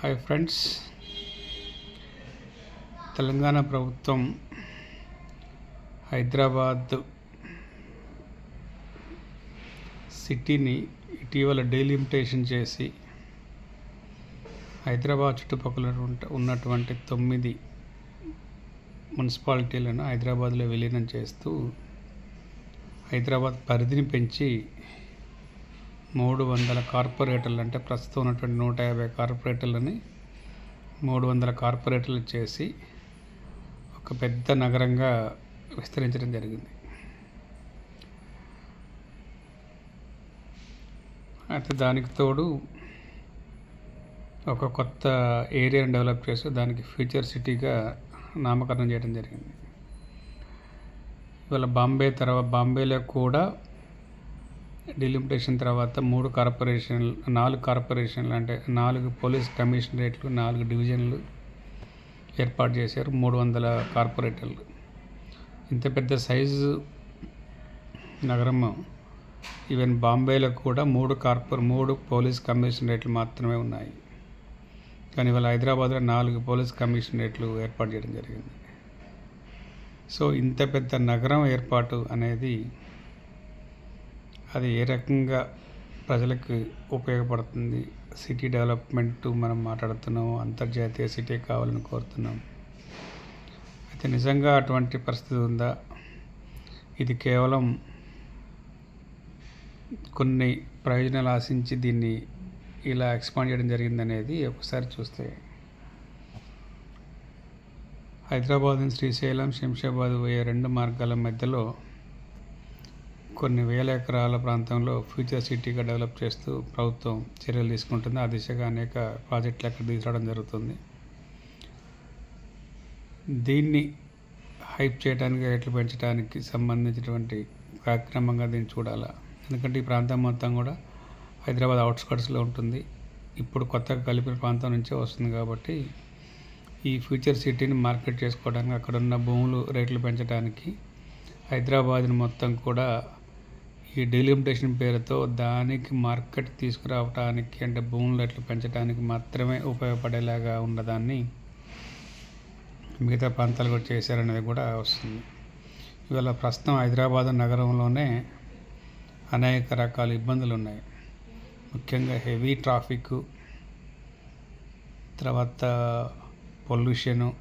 Hi friends Telangana ప్రభుత్వం హైదరాబాద్ సిటీని ఇటీవల డీలిమిటేషన్ చేసి హైదరాబాద్ చుట్టుపక్కల ఉన్నటువంటి తొమ్మిది మున్సిపాలిటీలను హైదరాబాద్లో విలీనం చేస్తూ హైదరాబాద్ పరిధిని పెంచి మూడు వందల కార్పొరేటర్లు అంటే ప్రస్తుతం ఉన్నటువంటి నూట యాభై కార్పొరేటర్లని మూడు వందల కార్పొరేటర్లు చేసి ఒక పెద్ద నగరంగా విస్తరించడం జరిగింది. అయితే దానికి తోడు ఒక కొత్త ఏరియాను డెవలప్ చేసి దానికి ఫ్యూచర్ సిటీగా నామకరణం చేయడం జరిగింది. ఇవాళ బాంబే తర్వాత బాంబేలో కూడా డిలిమిటేషన్ తర్వాత మూడు కార్పొరేషన్లు నాలుగు కార్పొరేషన్లు అంటే నాలుగు పోలీస్ కమిషనరేట్లు నాలుగు డివిజన్లు ఏర్పాటు చేశారు. మూడు వందల కార్పొరేటర్లు. ఇంత పెద్ద సైజు నగరం ఈవెన్ బాంబేలో కూడా మూడు కార్పొర మూడు పోలీస్ కమిషనరేట్లు మాత్రమే ఉన్నాయి. కానీ ఇవాళ హైదరాబాద్లో నాలుగు పోలీస్ కమిషనరేట్లు ఏర్పాటు చేయడం జరిగింది. సో ఇంత పెద్ద నగరం ఏర్పాటు అనేది అది ఏ రకంగా ప్రజలకు ఉపయోగపడుతుంది? సిటీ డెవలప్మెంట్ మనం మాట్లాడుతున్నాము. అంతర్జాతీయ సిటీ కావాలని కోరుతున్నాం. అయితే నిజంగా అటువంటి పరిస్థితి ఉందా? ఇది కేవలం కొన్ని ప్రయోజనాలు ఆశించి దీన్ని ఇలా ఎక్స్పాండ్ చేయడం జరిగిందనేది ఒకసారి చూస్తే. హైదరాబాద్ నుంచి శ్రీశైలం శంషాబాద్ పోయే రెండు మార్గాల మధ్యలో కొన్ని వేల ఎకరాల ప్రాంతంలో ఫ్యూచర్ సిటీగా డెవలప్ చేస్తూ ప్రభుత్వం చర్యలు తీసుకుంటుంది. ఆ దిశగా అనేక ప్రాజెక్టులు అక్కడ తీసుకురావడం జరుగుతుంది. దీన్ని హైప్ చేయడానికి రేట్లు పెంచడానికి సంబంధించినటువంటి కార్యక్రమంగా దీన్ని చూడాలా? ఎందుకంటే ఈ ప్రాంతం మొత్తం కూడా హైదరాబాద్ అవుట్స్కట్స్లో ఉంటుంది. ఇప్పుడు కొత్తగా కలిపిన ప్రాంతం నుంచే వస్తుంది కాబట్టి ఈ ఫ్యూచర్ సిటీని మార్కెట్ చేసుకోవడానికి అక్కడున్న భూములు రేట్లు పెంచడానికి హైదరాబాద్ని మొత్తం కూడా ఈ డెలిమిటేషన్ పేరుతో దానికి మార్కెట్ తీసుకురావడానికి అంటే భూములు రేట్లు పెంచడానికి మాత్రమే ఉపయోగపడేలాగా ఉన్నదాన్ని మిగతా ప్రాంతాలు కూడా చేశారనేది కూడా వస్తుంది. ఇవాళ ప్రస్తుతం హైదరాబాద్ నగరంలోనే అనేక రకాల ఇబ్బందులు ఉన్నాయి. ముఖ్యంగా హెవీ ట్రాఫిక్ తర్వాత పొల్యూషను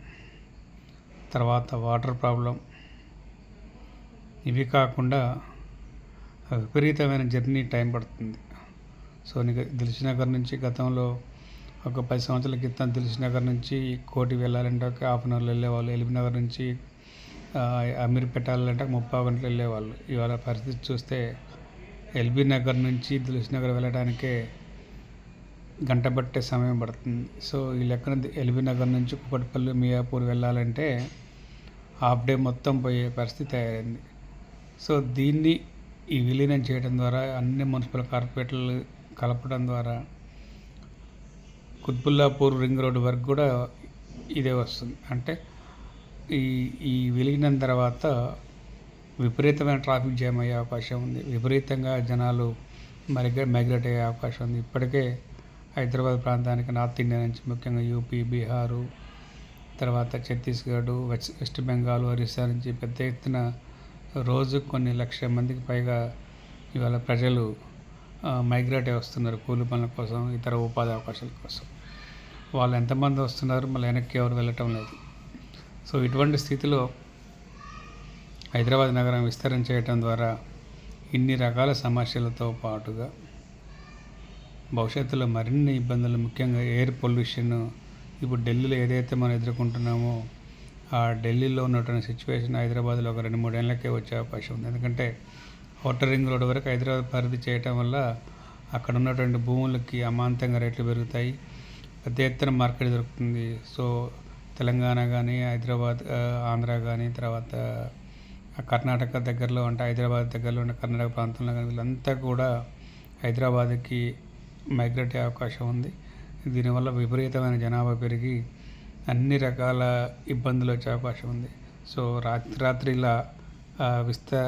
తర్వాత వాటర్ ప్రాబ్లం. ఇవి కాకుండా విపరీతమైన జర్నీ టైం పడుతుంది. సో నీకు దిల్సునగర్ నుంచి గతంలో ఒక పది సంవత్సరాల క్రితం దిల్సునగర్ నుంచి కోటి వెళ్ళాలంటే ఒక హాఫ్ అన్ అవర్లో వెళ్ళేవాళ్ళు. ఎల్బీ నగర్ నుంచి అమీర్ అమీర్పేట వెళ్ళాలంటే ముప్పై గంటలు వెళ్ళేవాళ్ళు. ఇవాళ పరిస్థితి చూస్తే ఎల్బీ నగర్ నుంచి దిల్సునగర్ వెళ్ళడానికే గంట పట్టే సమయం పడుతుంది. సో ఈ లెక్కన ఎల్బీ నగర్ నుంచి కుకట్పల్లి మియాపూర్ వెళ్ళాలంటే హాఫ్ డే మొత్తం పోయే పరిస్థితి తయారైంది. సో దీన్ని ఈ విలీనం చేయడం ద్వారా అన్ని మున్సిపల్ కార్పొరేటర్లు కలపడం ద్వారా కుత్బుల్లాపూర్ రింగ్ రోడ్ వరకు కూడా ఇదే వస్తుంది. అంటే ఈ ఈ విలీనం తర్వాత విపరీతమైన ట్రాఫిక్ జామ్ అయ్యే అవకాశం ఉంది. విపరీతంగా జనాలు మైగ్రేట్ మైగ్రేట్ అయ్యే అవకాశం ఉంది. ఇప్పటికే హైదరాబాద్ ప్రాంతానికి నార్త్ ఇండియా నుంచి ముఖ్యంగా యూపీ బీహారు తర్వాత ఛత్తీస్గఢ్ వెస్ట్ వెస్ట్ బెంగాల్ ఒరిస్సా నుంచి పెద్ద ఎత్తున రోజు కొన్ని లక్షల మందికి పైగా ఇవాళ ప్రజలు మైగ్రేట్ వస్తున్నారు కూలి పనుల కోసం ఇతర ఉపాధి అవకాశాల కోసం. వాళ్ళు ఎంతమంది వస్తున్నారు మళ్ళీ వెనక్కి ఎవరు వెళ్ళటం లేదు. సో ఇటువంటి స్థితిలో హైదరాబాద్ నగరం విస్తరణ చేయటం ద్వారా ఇన్ని రకాల సమస్యలతో పాటుగా భవిష్యత్తులో మరిన్ని ఇబ్బందులు ముఖ్యంగా ఎయిర్ పొల్యూషన్ ఇప్పుడు ఢిల్లీలో ఏదైతే మనం ఎదుర్కొంటున్నామో ఢిల్లీలో ఉన్నటువంటి సిచ్యువేషన్ హైదరాబాద్లో ఒక రెండు మూడేళ్ళకే వచ్చే అవకాశం ఉంది. ఎందుకంటే ఔటర్ రింగ్ రోడ్ వరకు హైదరాబాద్ పరిధి చేయటం వల్ల అక్కడ ఉన్నటువంటి భూములకి అమాంతంగా రేట్లు పెరుగుతాయి. పెద్ద ఎత్తున మార్కెట్ దొరుకుతుంది. సో తెలంగాణ కానీ హైదరాబాద్ ఆంధ్ర కానీ తర్వాత కర్ణాటక దగ్గరలో అంటే హైదరాబాద్ దగ్గరలో ఉన్న కర్ణాటక ప్రాంతంలో కానీ వీళ్ళంతా కూడా హైదరాబాద్కి మైగ్రేట్ అయ్యే అవకాశం ఉంది. దీనివల్ల విపరీతమైన జనాభా పెరిగి అన్ని రకాల ఇబ్బందులు వచ్చే అవకాశం ఉంది. సో రాత్రి రాత్రిలా విస్తా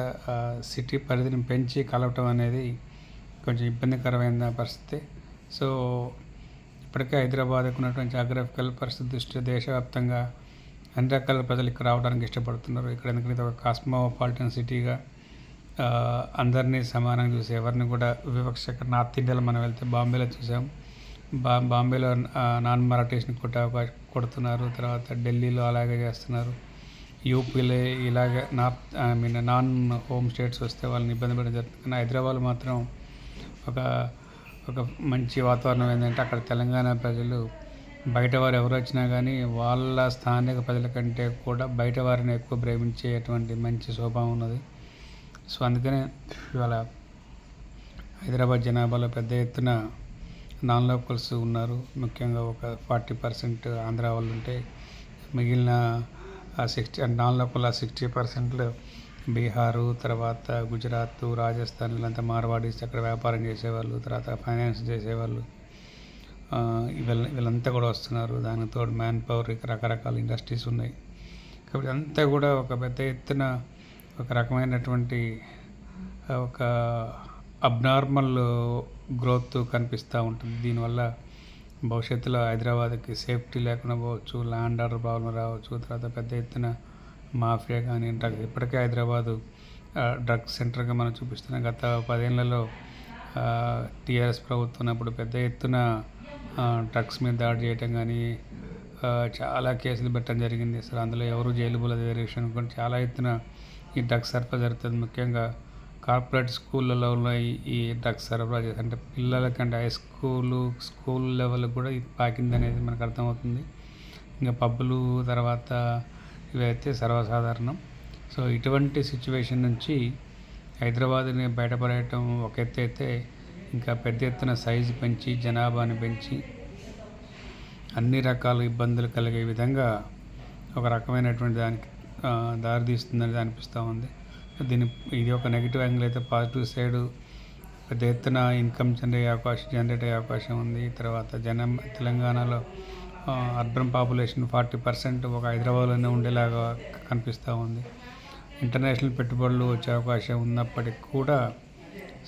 సిటీ పరిధిని పెంచి కలవటం అనేది కొంచెం ఇబ్బందికరమైన పరిస్థితి. సో ఇప్పటికే హైదరాబాద్కు ఉన్నటువంటి జాగ్రఫికల్ పరిస్థితి దృష్ట్యా దేశవ్యాప్తంగా అన్ని రకాల ప్రజలు ఇక్కడ రావడానికి ఇష్టపడుతున్నారు. ఇక్కడ ఎందుకంటే ఒక కాస్మోపాలిటన్ సిటీగా అందరినీ సమానంగా చూసి ఎవరిని కూడా వివక్ష నార్త్ ఇండియాలో మనం వెళ్తే బాంబేలో చూసాం. బా బాంబేలో నాన్ మరాఠీస్ని కొట్టే అవకాశం కొడుతున్నారు తర్వాత ఢిల్లీలో అలాగే చేస్తున్నారు. యూపీలో ఇలాగే north I mean non home states వస్తే వాళ్ళని ఇబ్బంది పెట్టడం జరుగుతుంది. కానీ హైదరాబాద్ మాత్రం ఒక ఒక మంచి వాతావరణం ఏంటంటే అక్కడ తెలంగాణ ప్రజలు బయట వారు ఎవరు వచ్చినా కానీ వాళ్ళ స్థానిక ప్రజల కంటే కూడా బయట వారిని ఎక్కువ ప్రేమించేటువంటి మంచి స్వభావం ఉన్నది. సో అందుకనే ఇవాళ హైదరాబాద్ జనాభాలో పెద్ద ఎత్తున నాన్ లోకల్స్ ఉన్నారు. ముఖ్యంగా ఒక ఫార్టీ పర్సెంట్ ఆంధ్ర వాళ్ళు ఉంటే మిగిలిన సిక్స్టీ నాన్ లోకల్ సిక్స్టీ పర్సెంట్లో బీహారు తర్వాత గుజరాత్ రాజస్థాన్ వీళ్ళంతా మార్వాడీస్ అక్కడ వ్యాపారం చేసేవాళ్ళు తర్వాత ఫైనాన్స్ చేసేవాళ్ళు. వీళ్ళ వీళ్ళంతా కూడా వస్తున్నారు. దానికి తోడు మ్యాన్ పవర్ రకరకాల ఇండస్ట్రీస్ ఉన్నాయి. కాబట్టి అంతా కూడా ఒక పెద్ద ఎత్తున ఒక రకమైనటువంటి ఒక అబ్నార్మల్ గ్రోత్ కనిపిస్తూ ఉంటుంది. దీనివల్ల భవిష్యత్తులో హైదరాబాద్కి సేఫ్టీ లేకుండా పోవచ్చు ల్యాండ్ ఆర్డర్ ప్రాబ్లం రావచ్చు తర్వాత పెద్ద ఎత్తున మాఫియా కానీ డ్రగ్ ఇప్పటికే హైదరాబాదు డ్రగ్స్ సెంటర్గా మనం చూపిస్తున్నాం గత పదేళ్ళలో టీఆర్ఎస్ ప్రభుత్వం అప్పుడు పెద్ద ఎత్తున డ్రగ్స్ మీద దాడి చేయటం కానీ చాలా కేసులు పెట్టడం జరిగింది. అసలు అందులో ఎవరు జైలు పోలేదు వేరే విషయం అనుకోండి. చాలా ఎత్తున ఈ డ్రగ్స్ సరఫరా జరుగుతుంది. ముఖ్యంగా కార్పొరేట్ స్కూళ్ళలో ఈ- డ్రగ్స్ సరఫరా చేసి అంటే పిల్లలకంటే హై స్కూలు స్కూల్ లెవెల్ కూడా ఇది పాకింది అనేది మనకు అర్థమవుతుంది. ఇంకా పబ్బులు తర్వాత ఇవైతే సర్వసాధారణం. సో ఇటువంటి సిచ్యువేషన్ నుంచి హైదరాబాద్ని బయటపడేయటం ఒక ఎత్తు అయితే ఇంకా పెద్ద ఎత్తున సైజు పెంచి జనాభాని పెంచి అన్ని రకాల ఇబ్బందులు కలిగే విధంగా ఒక రకమైనటువంటి దానికి దారితీస్తుందని అనిపిస్తూ ఉంది. దీని ఇది ఒక నెగిటివ్ యాంగిల్ అయితే పాజిటివ్ సైడ్ పెద్ద ఎత్తున ఇన్కమ్ జనరేట్ అవకాశం జనరేట్ అయ్యే అవకాశం ఉంది. తర్వాత జనం తెలంగాణలో అర్బన్ పాపులేషన్ ఫార్టీ పర్సెంట్ ఒక హైదరాబాద్లోనే ఉండేలాగా కనిపిస్తూ ఉంది. ఇంటర్నేషనల్ పెట్టుబడులు వచ్చే అవకాశం ఉన్నప్పటికీ కూడా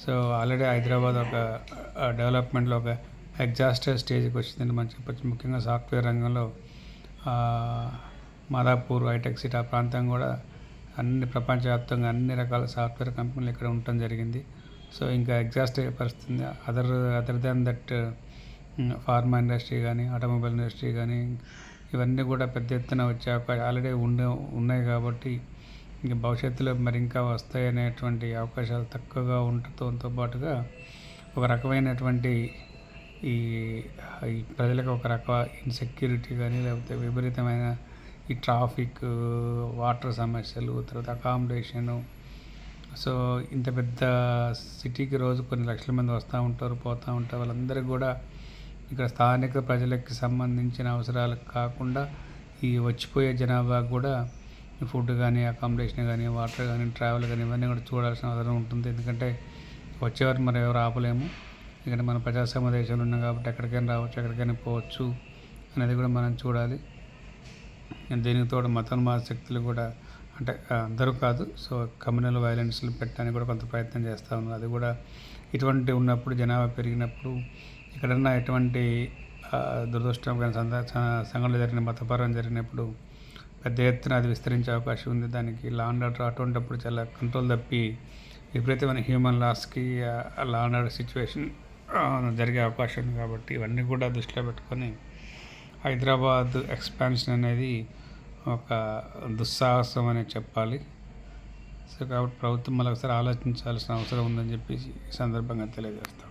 సో ఆల్రెడీ హైదరాబాద్ ఒక డెవలప్మెంట్లో ఒక ఎగ్జాస్టర్ స్టేజ్కి వచ్చిందని మనం చెప్పచ్చు. ముఖ్యంగా సాఫ్ట్వేర్ రంగంలో మాదాపూర్ హైటెక్ సిటీ ఆ ప్రాంతం కూడా అన్ని ప్రపంచవ్యాప్తంగా అన్ని రకాల సాఫ్ట్వేర్ కంపెనీలు ఇక్కడ ఉండటం జరిగింది. సో ఇంకా ఎగ్జాస్ట్ అయ్యే పరిస్థితి other other than that pharma industry కానీ ఆటోమొబైల్ ఇండస్ట్రీ కానీ ఇవన్నీ కూడా పెద్ద ఎత్తున వచ్చే అవకాశం ఆల్రెడీ ఉండే ఉన్నాయి కాబట్టి ఇంకా భవిష్యత్తులో మరి ఇంకా వస్తాయి అనేటువంటి అవకాశాలు తక్కువగా ఉండటంతో పాటుగా ఒక రకమైనటువంటి ఈ ఈ ప్రజలకు ఒక రక ఇన్సెక్యూరిటీ కానీ లేకపోతే విపరీతమైన ఈ ట్రాఫిక్ వాటర్ సమస్యలు తర్వాత అకామిడేషను సో ఇంత పెద్ద సిటీకి రోజు కొన్ని లక్షల మంది వస్తూ ఉంటారు పోతూ ఉంటారు. వాళ్ళందరికీ కూడా ఇక్కడ స్థానిక ప్రజలకి సంబంధించిన అవసరాలకు కాకుండా ఈ వచ్చిపోయే జనాభా కూడా ఫుడ్ కానీ అకామిడేషన్ కానీ వాటర్ కానీ ట్రావెల్ కానీ ఇవన్నీ కూడా చూడాల్సిన అవసరం ఉంటుంది. ఎందుకంటే వచ్చేవారు మరి ఎవరు ఆపలేము. ఎందుకంటే మన ప్రజాస్వామ్య దేశంలో ఉన్నాం కాబట్టి ఎక్కడికైనా రావచ్చు ఎక్కడికైనా పోవచ్చు అనేది కూడా మనం చూడాలి. దీనికి తోడు మతోన్మాద శక్తులు కూడా అంటే అందరూ కాదు. సో కమ్యూనల్ వైలెన్స్లు పెట్టడానికి కూడా కొంత ప్రయత్నం చేస్తూ ఉన్నారు. అది కూడా ఇటువంటి ఉన్నప్పుడు జనాభా పెరిగినప్పుడు ఎక్కడన్నా ఎటువంటి దురదృష్టం సంద సంఘటనలు జరిగిన మతపరం జరిగినప్పుడు పెద్ద ఎత్తున అది విస్తరించే అవకాశం ఉంది. దానికి లా అండ్ ఆర్డర్ అటువంటిప్పుడు చాలా కంట్రోల్ తప్పి విపరీతమైన హ్యూమన్ లాస్కి లా అండ్ ఆర్డర్ సిచ్యువేషన్ జరిగే అవకాశం ఉంది కాబట్టి ఇవన్నీ కూడా దృష్టిలో పెట్టుకొని హైదరాబాద్ ఎక్స్పాన్షన్ అనేది ఒక దుస్సాహసం అనే చెప్పాలి. సో కాబట్టి ప్రభుత్వం మళ్ళీ ఒకసారి ఆలోచించాల్సిన అవసరం ఉందని చెప్పేసి ఈ సందర్భంగా తెలియజేస్తాను